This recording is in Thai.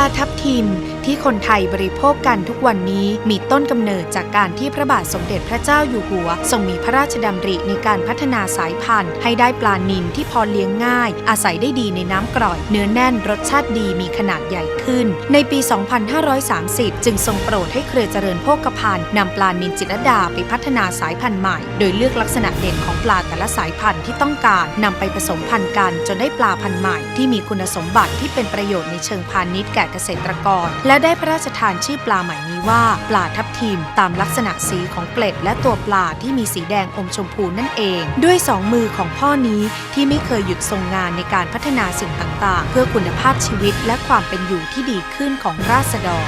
าทับทิม ที่คนไทยบริโภคกันทุกวันนี้ มีต้นกำเนิดจากการที่พระบาทสมเด็จพระเจ้าอยู่หัว ทรงมีพระราชดำริในการพัฒนาสายพันธุ์ ให้ได้ปลานิลที่พอเลี้ยงง่าย อาศัยได้ดีในน้ำกร่อย เนื้อแน่นรสชาติดีมีขนาดใหญ่ขึ้น ในปี 2530 จึงทรงโปรดให้เครือเจริญโภคภัณฑ์นำปลานิลจิตรดาไปพัฒนาสายพันธุ์ใหม่ โดยเลือกลักษณะเด่นของปลาแต่ละสายพันธุ์ที่ต้องการนำไปผสมพันธุ์กันจนได้ปลาพันธุ์ใหม่ ที่มีคุณสมบัติที่เป็นประโยชน์ในเชิงพาณิชย์แก่เกษตรกร และได้พระราชทานชื่อปลาใหม่นี้ว่า ปลาทับทิม ตามลักษณะสีของเกล็ด และตัวปลาที่มีสีแดงอมชมพูนั่นเอง ด้วยสองมือของพ่อนี้ที่ไม่เคยหยุดทรงงานในการพัฒนาสิ่งต่างๆ เพื่อคุณภาพชีวิตและความเป็นอยู่ที่ดีขึ้นของราษฎร